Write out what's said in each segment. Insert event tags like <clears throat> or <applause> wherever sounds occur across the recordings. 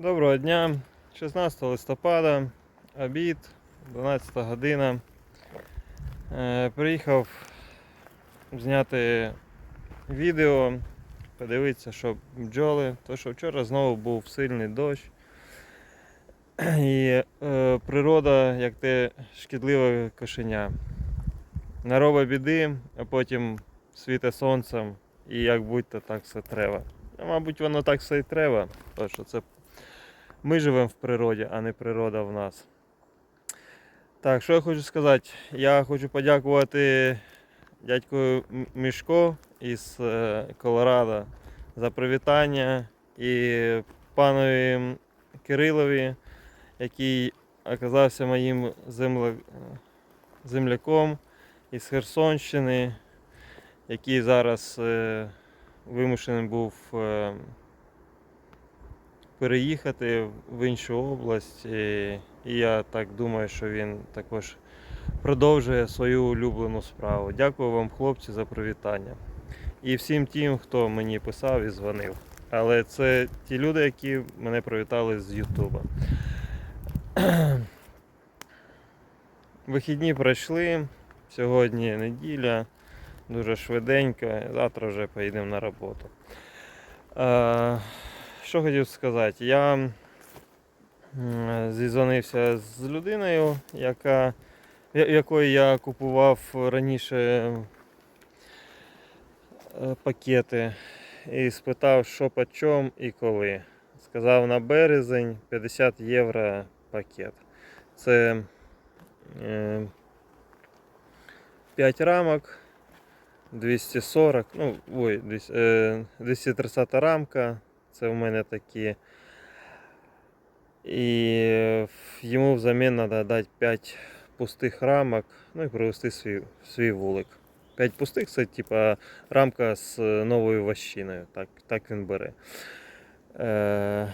Доброго дня, 16 листопада, обід, 12 година. Е, приїхав зняти відео, подивитися, що бджоли, то що вчора знову був сильний дощ. І е, природа, як те шкідливе кошеня. Наробить біди, а потім світе сонцем, і як будь-то так все треба. Мабуть, воно так все і треба, тому що це ми живемо в природі, а не природа в нас. Так, що я хочу сказати? Я хочу подякувати дядьку Мішко із е, Колорадо за привітання і панові Кирилові, який оказався моїм земле... земляком із Херсонщини, який зараз е, вимушений був. Переїхати в іншу область. І я так думаю, що він також продовжує свою улюблену справу. Дякую вам, хлопці, за привітання. І всім тим, хто мені писав і дзвонив. Але це ті люди, які мене привітали з Ютуба. Вихідні пройшли. Сьогодні неділя, дуже швиденько. Завтра вже поїдемо на роботу. Е, що хотів сказати? Я зізвонився з людиною, яка, якої я купував раніше е, пакети і спитав, що по чому і коли. Сказав на березень 50 євро пакет. Це е, 5 рамок. 240, ну, ой, е, 230 рамка, це в мене такі. І йому взамін треба дати 5 пустих рамок, ну і привезти свій, свій вулик. 5 пустих це типа рамка з новою ващиною. Так, так він бере. Е,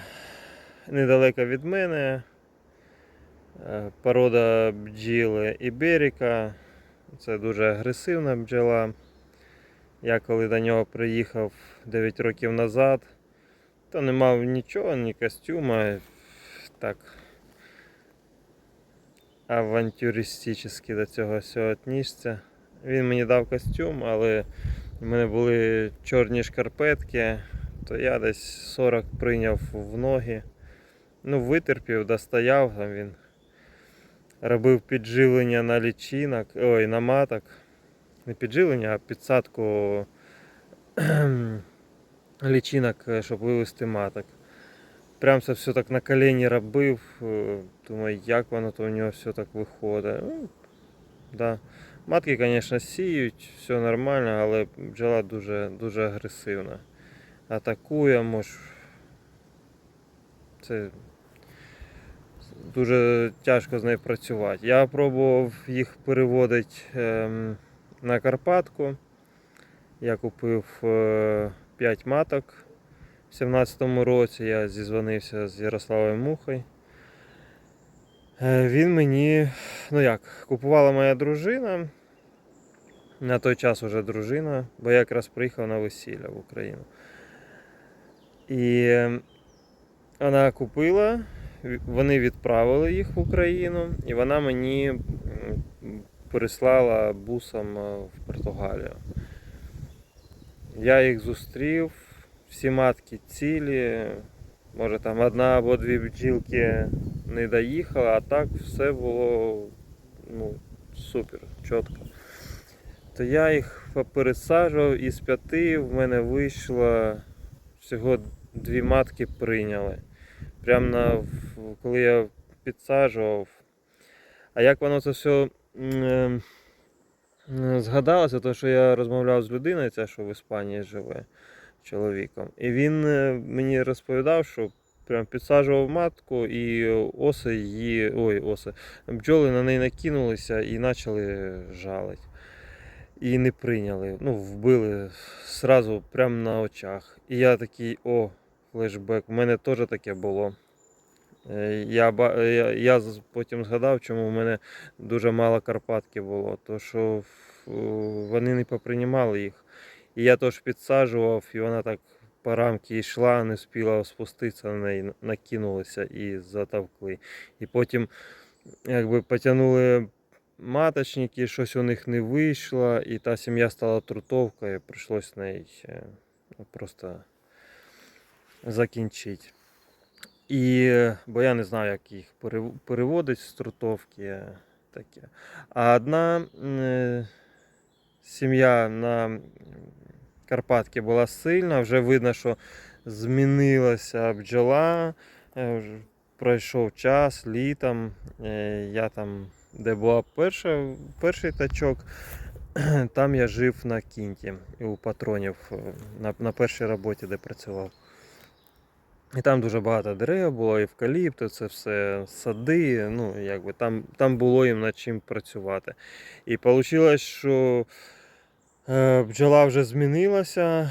недалеко від мене. е, Порода бджіли Іберіка. Це дуже агресивна бджола. Я коли до нього приїхав 9 років назад, то не мав нічого, ні костюма. Так авантюристично до цього всього віднісся. Він мені дав костюм, але в мене були чорні шкарпетки, то я десь 40 прийняв в ноги. Ну, витерпів, достояв, там він робив підживлення на лічинок, ой, на маток. Не підживлення, а підсадку лічинок, е, щоб вивести маток. Прям це все так на колені робив. е, Думаю, як воно то у нього все так виходить. Ну, да. Матки, звісно, сіють, все нормально, але бджола дуже, дуже агресивна. Атакує, може. Це дуже тяжко з нею працювати. Я пробував їх переводити ем, на Карпатку. Я купив 5 маток. У 2017 році я зізвонився з Ярославом Мухою. Е, Він мені, ну як, купувала моя дружина. На той час уже дружина, бо я якраз приїхав на весілля в Україну. І е, вона купила, вони відправили їх в Україну, і вона мені м, переслала бусом е, в Португалію. Я їх зустрів, всі матки цілі. Може там одна або дві бджілки не доїхала, а так все було ну, супер, чітко. То я їх пересаджував із п'яти в мене вийшло всього дві матки прийняли. Прямо на, коли я підсаджував. А як воно це все е, згадалося, то що я розмовляв з людиною, ця, що в Іспанії живе чоловіком. І він е, мені розповідав, що прям підсаджував матку і оси її. Ой, оси. Бджоли на неї накинулися і почали жалити. І не прийняли. Ну, вбили зразу прямо на очах. І я такий, о, флешбек. У мене теж таке було. Е, Я, я, я потім згадав, чому в мене дуже мало Карпатки було. То що вони не поприймали їх. І я теж підсаджував, і вона так по рамці йшла, не встигла спуститися на неї, накинулися і затовкли. І потім якби потягнули маточники, щось у них не вийшло, і та сім'я стала трутовкою, прийшлось неї е, просто закінчити. І, бо я не знаю, як їх перев- переводить з трутовки. е, Таке. А одна е, сім'я на Карпатки була сильна, вже видно, що змінилася бджола. е, Пройшов час літом. е, Я там, де була перша, перший тачок, <clears throat> там я жив на кінті у патронів е, на, на першій роботі, де працював. І там дуже багато дерев було, евкаліпти, це все сади. Ну, якби там, там було їм над чим працювати. І вийшло, що е, бджола вже змінилася,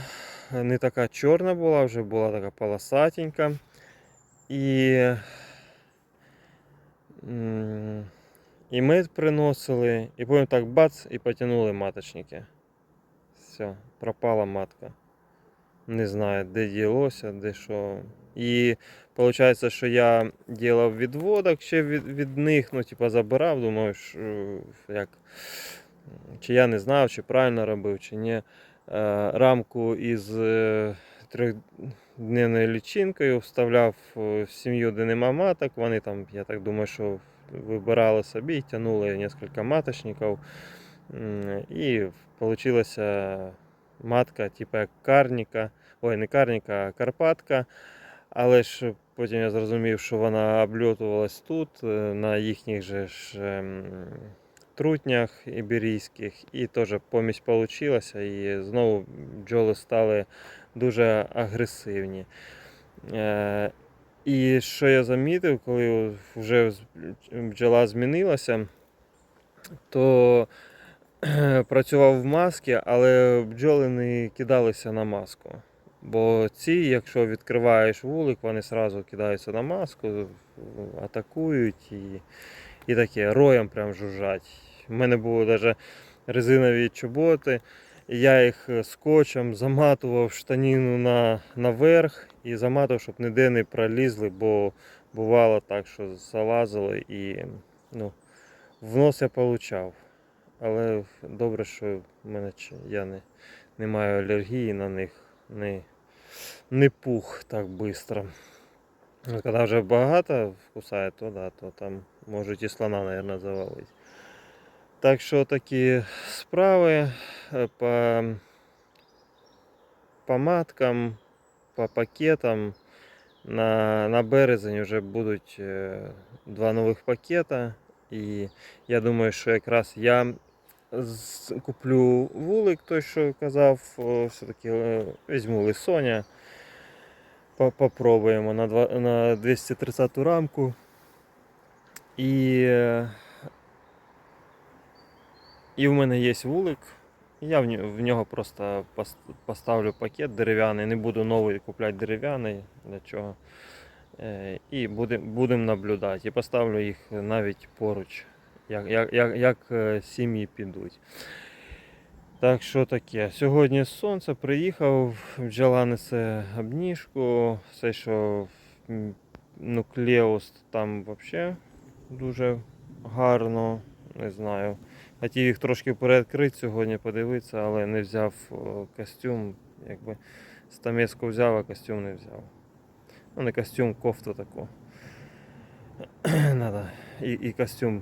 не така чорна була, вже була така полосатенька. І, і мед приносили, і потім так бац, і потягнули маточники. Все, пропала матка. Не знаю, де ділося, де що. І виходить, що я ділав відводок ще від, від них, ну, типа забирав, думаю, що, як, чи я не знав, чи правильно робив, чи ні. Е, рамку із е, трьохдневною лічинкою вставляв е, в сім'ю, де нема маток. Вони там, я так думаю, що вибирали собі, тягнули кілька маточників. І вийшла матка, типу як карніка, ой, не карніка, а карпатка. Але ж потім я зрозумів, що вона обльотувалась тут, е, на їхніх же ж ем, трутнях іберійських, і теж помість вийшла, і знову бджоли стали дуже агресивні. Е, І що я замітив, коли вже бджола змінилася, то працював в масці, але бджоли не кидалися на маску. Бо ці, якщо відкриваєш вулик, вони одразу кидаються на маску, атакують і, і таке роєм прям жужжать. У мене були навіть резинові чоботи, я їх скотчем заматував штаніну на, наверх і заматував, щоб ніде не пролізли, бо бувало так, що залазили і ну, в нос я получав. Але добре, що в мене я не, не маю алергії на них, не, не пух так швидко. Коли вже багато вкусає, то да, то там можуть і слона, мабуть, завалити. Так що такі справи е, по, по маткам, по пакетам. На, на березень вже будуть е, два нових пакета. І я думаю, що якраз я куплю вулик, той, що казав, все-таки е, візьму лисоня. По- Попробуємо на, два, на 230 рамку. І, е, і в мене є вулик. Я в нього просто поставлю пакет дерев'яний, не буду новий купляти дерев'яний для чого. Е, І будемо будем наблюдати. І поставлю їх навіть поруч, як, як, як, як е, сім'ї підуть. Так що таке? Сьогодні сонце приїхав, бджола несе обніжку, все, що нуклеус там взагалі дуже гарно, не знаю. Хотів їх трошки передкрити сьогодні, подивитися, але не взяв костюм. Якби стамеску взяв, а костюм не взяв. Ну, не костюм, кофту таку. Надо і, і костюм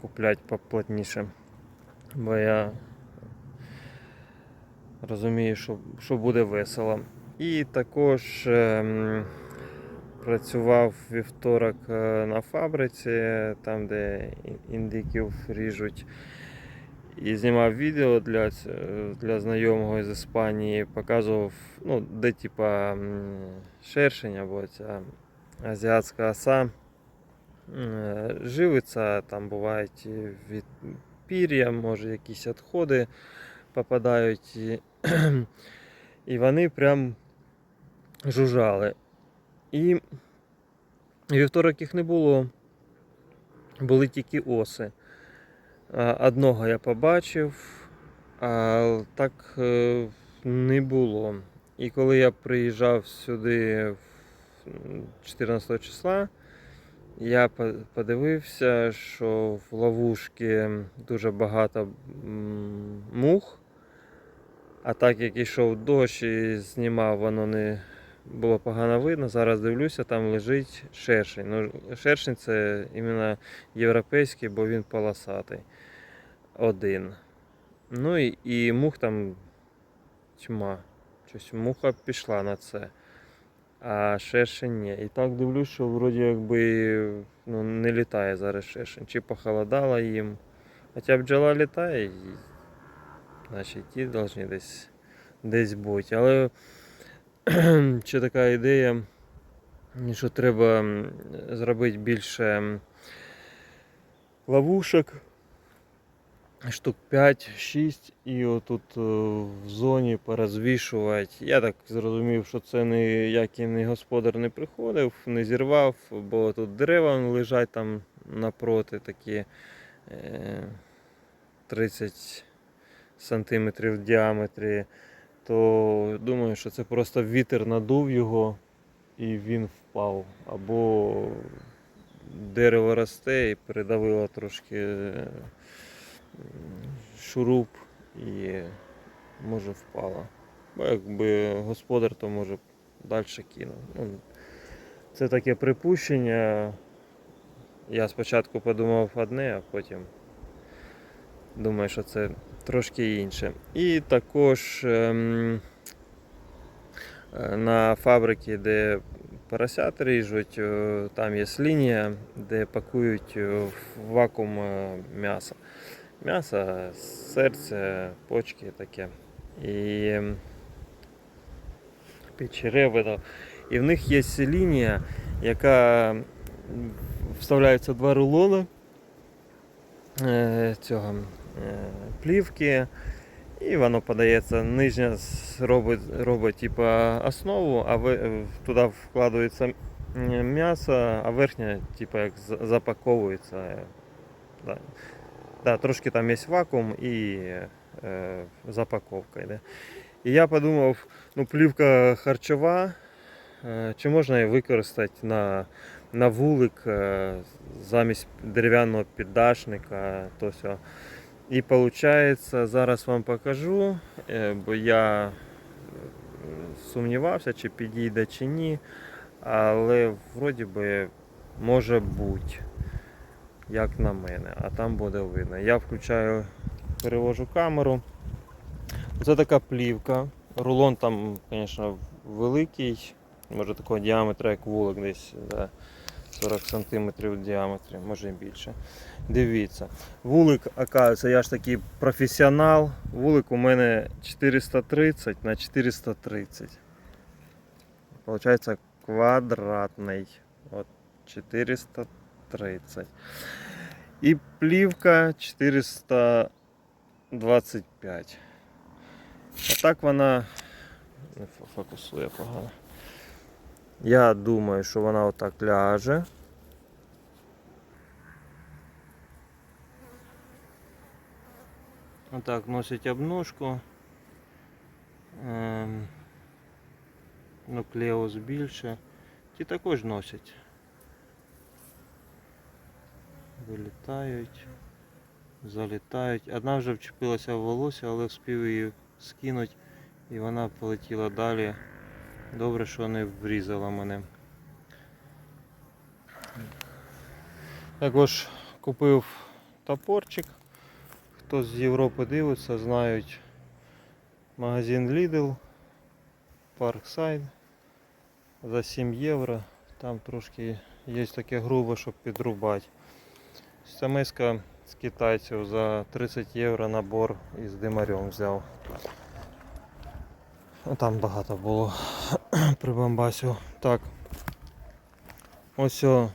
купляти поплотніше. Бо я розумію, що, що буде весело. І також ем, працював вівторок е, на фабриці, там, де індиків ріжуть. І знімав відео для, для знайомого з Іспанії, показував, ну, де типа шершень або ця азіатська оса е, живиться, там бувають від пір'я, може якісь відходи попадають. І, <clears throat> і вони прям жужжали. І вівторок їх не було, були тільки оси. Одного я побачив, а так е, не було. І коли я приїжджав сюди 14 числа, я подивився, що в ловушці дуже багато мух. А так як йшов дощ і знімав, воно не було погано видно. Зараз дивлюся, там лежить шершень. Ну, шершень це іменно європейський, бо він полосатий. Один. Ну і, і мух там тьма. Щось муха пішла на це. А шершень ні. І так дивлюсь, що вроді якби ну, не літає зараз шершень. Чи похолодало їм. Хоча бджола літає, і, значить ті повинні десь, десь бути. Але <clears throat> ще така ідея, що треба зробити більше ловушок. Штук 5-6 і отут е, в зоні порозвішувати. Я так зрозумів, що це ніякий не господар не приходив, не зірвав, бо тут дерева лежать там напроти такі е, 30 сантиметрів в діаметрі, то думаю, що це просто вітер надув його і він впав. Або дерево росте і передавило трошки е, шуруп і може впало. Бо якби господар, то може далі кинув. Ну, це таке припущення. Я спочатку подумав одне, а потім думаю, що це трошки інше. І також ем, е, на фабриці, де поросят ріжуть, е, там є лінія, де пакують е, в вакуум м'ясо. М'ясо, серце, почки таке. І ем, І в них є лінія, яка м, вставляються два рулони е, цього е, плівки. І воно подається, нижня робить, робить типа, основу, а ви, е, туди вкладається м'ясо, а верхня типа, як запаковується. Да. Да, трошки там є вакуум і е, запаковка йде. І я подумав, ну плівка харчова, е, чи можна її використати на, на вулик е, замість дерев'яного піддашника. То сьо. І виходить, зараз вам покажу, е, бо я е, сумнівався, чи підійде, чи ні. Але вроді би може бути, як на мене, а там буде видно. Я включаю, перевожу камеру. Це така плівка. Рулон там, звісно, великий, може такого діаметра, як вулик десь да, 40 см в діаметрі, може і більше. Дивіться. Вулик, оказується, я ж такий професіонал. Вулик у мене 430 на 430. Получається квадратний. От 430. І плівка 425. А так вона не фо- фокусує погано. Я думаю, що вона отак ляже. Отак носить обножку. Ем, нуклеус більше. Ті також носять. Вилітають, залітають. Одна вже вчепилася в волосся, але вспів її скинути і вона полетіла далі. Добре, що не врізала мене. Також купив топорчик. Хто з Європи дивиться, знають магазин Lidl, Parkside за 7 євро. Там трошки є таке грубе, щоб підрубати. Самиска з китайців за 30 євро набор із димарем взяв. Ну, Там багато було <clears throat> прибамбасів. Так. Ось о,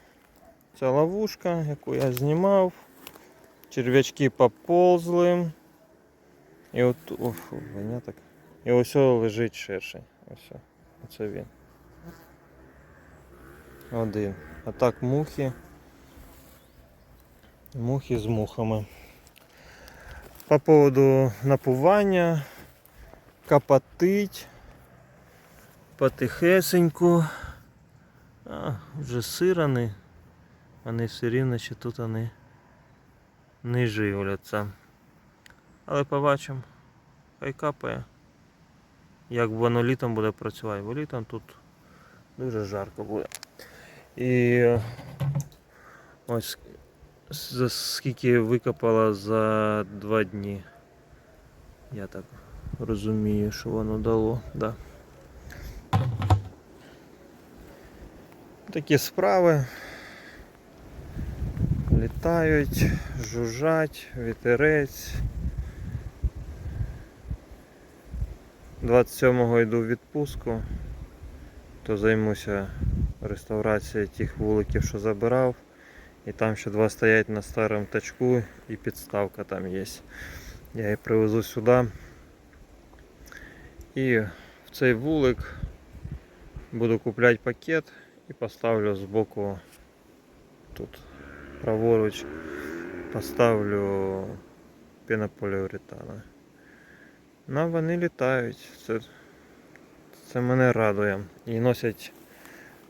ця ловушка, яку я знімав. Черв'ячки поползли. І от оф, так. І ось о лежить шершень. Ось. о. Оце він. Один. А так мухи. Мухи з мухами. По поводу напування, капотить. потихесеньку. А, вже сирани. Вони все рівно ще тут вони не живляться. Але побачимо, хай капає. Як воно літом буде працювати, бо літом тут дуже жарко буде. І е, ось за скільки викопала за два дні. Я так розумію, що воно дало. Да. Такі справи. Літають, жужжать, вітерець. 27-го йду в відпустку, то займуся реставрацією тих вуликів, що забирав. І там ще два стоять на старому тачку і підставка там є. Я її привезу сюди. І в цей вулик буду купляти пакет і поставлю збоку тут праворуч поставлю пінополіуретана. Ну, вони літають. Це, це мене радує. І носять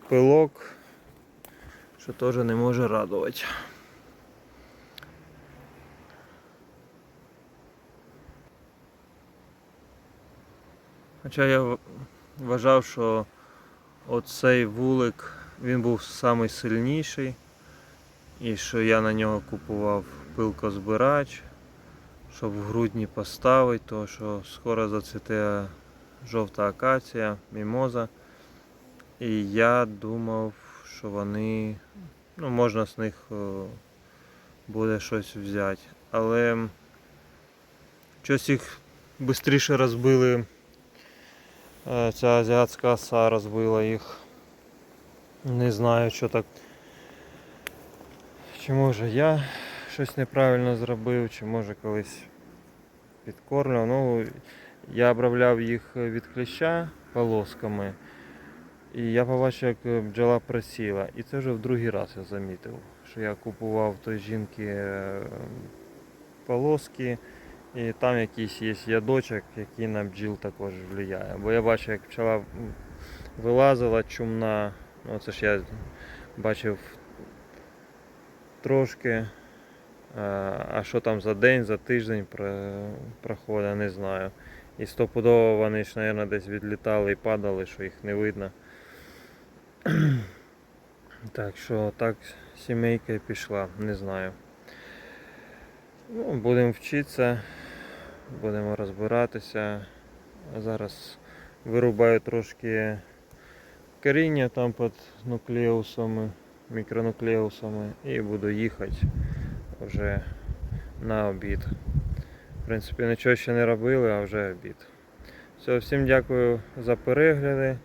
пилок, що теж не може радувати. Хоча я вважав, що оцей вулик він був найсильніший і що я на нього купував пилкозбирач, щоб в грудні поставити, тому що скоро зацвіте жовта акація, мімоза. І я думав, що вони, ну, можна з них е, буде щось взяти. Але щось їх швидше розбили. Е, Ця азіатська оса розбила їх. Не знаю, що так. Чи може я щось неправильно зробив, чи може колись підкормлював. Ну, я обробляв їх від кліща полосками. І я побачив, як бджола просіла. І це вже в другий раз я замітив, що я купував той жінки е, полоски, і там якийсь є ядочок, який на бджіл також впливає. Бо я бачив, як пчела вилазила чумна. Ну, це ж я бачив трошки. Е, А що там за день, за тиждень проходить, не знаю. І стопудово вони ж, мабуть, десь відлітали і падали, що їх не видно. <clears throat> Так що так сімейка і пішла, не знаю. Ну, будемо вчитися, будемо розбиратися. Зараз вирубаю трошки коріння там під нуклеусами, мікронуклеусами і буду їхати вже на обід. В принципі, нічого ще не робили, а вже обід. Все, всім дякую за перегляди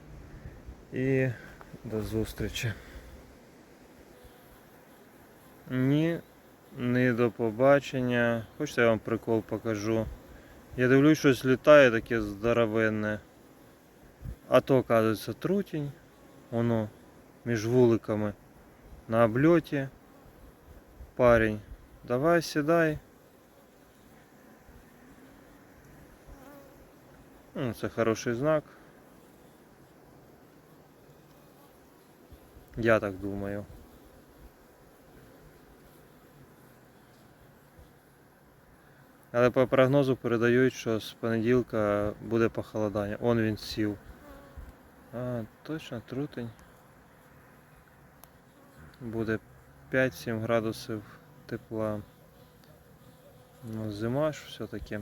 і до зустрічі. Ні, не до побачення. Хочете я вам прикол покажу. Я дивлюсь, щось літає таке здоровенне. А то, оказується, трутінь. Воно між вуликами на обльоті. Парень, давай сідай. Ну, це хороший знак. Я так думаю. Але по прогнозу передають, що з понеділка буде похолодання. Он він сів. А, точно, трутень. Буде 5-7 градусів тепла. Ну, зима ж все-таки.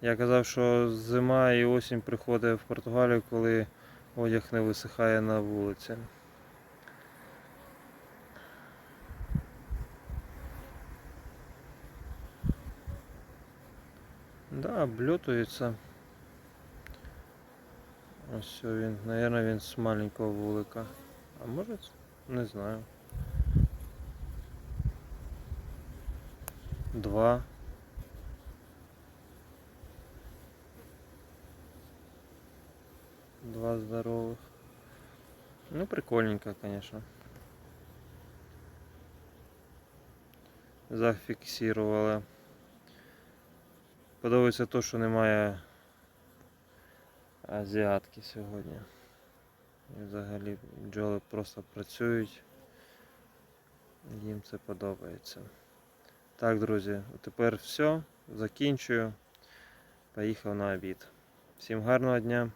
Я казав, що зима і осінь приходить в Португалію, коли одяг не висихає на вулиці. Да, обльотується. Ось все, він, наверное, він з маленького вулика. А може, ц- не знаю. Два. Два здоровых. Ну, прикольненько, конечно. Зафіксували. Подобається то, що немає азіатки сьогодні. І взагалі бджоли просто працюють. Їм це подобається. Так, друзі, тепер все. Закінчую. Поїхав на обід. Всім гарного дня.